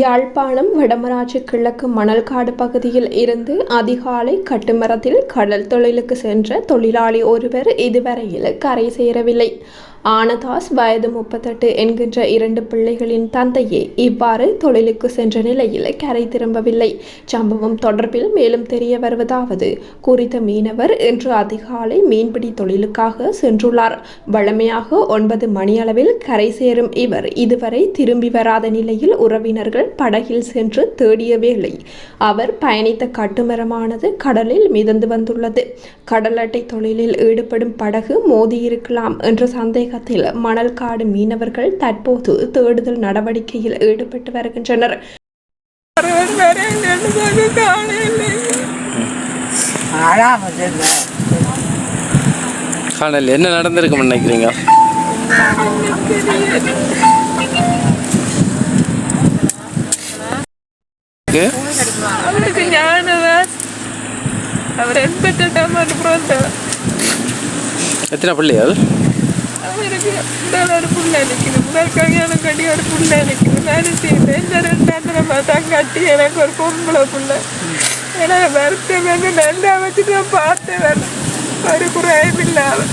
யாழ்ப்பாணம் வடமராட்சி கிழக்கு மணல்காடு பகுதியில் இருந்து அதிகாலை கட்டுமரத்தில் கடல் தொழிலுக்கு சென்ற தொழிலாளி ஒருவர் இதுவரையில் கரை சேரவில்லை. ஆனதாஸ் வயது முப்பத்தெட்டு என்கின்ற இரண்டு பிள்ளைகளின் தந்தையே இவ்வாறு தொழிலுக்கு சென்ற நிலையில் கரை திரும்பவில்லை. சம்பவம் தொடர்பில் மேலும் தெரிய வருவதாவது குறித்த மீனவர் இன்று அதிகாலை மீன்பிடி தொழிலுக்காக சென்றுள்ளார். வழமையாக ஒன்பது மணியளவில் கரை சேரும் இவர் இதுவரை திரும்பி வராத நிலையில் உறவினர்கள் படகில் சென்று தேடிய வேளை அவர் பயணித்த கட்டுமரமானது கடலில் மிதந்து வந்துள்ளது. கடல் அட்டை தொழிலில் ஈடுபடும் படகு மோதியிருக்கலாம் என்ற சந்தேகம் சந்தேகத்தில் மணல்காடு மீனவர்கள் தற்போது தேடுதல் நடவடிக்கையில் ஈடுபட்டு வருகின்றனர். காணல என்ன நடந்திருக்கும்னு நினைக்கிறீங்க? ஏ? அவருக்கு ஞானதான் அவர் எண்பத்தெட்டாம் ஆண்டு பிறந்தவர் எத்தனை பிள்ளைகள்? அவருக்கு முதல் ஒரு புள்ள முதல் கல்யாணம் கட்டி ஒரு புள்ள நிற்குது வேலை செய்யுது இந்த ரெண்டாந்திரமா தான் கட்டி எனக்கு ஒரு பொம்பளை புள்ள. எனக்கு வருத்தம் வந்து நல்லா வச்சுட்டு நான் பார்த்தேன். ஒரு குறையும் இல்லாமல்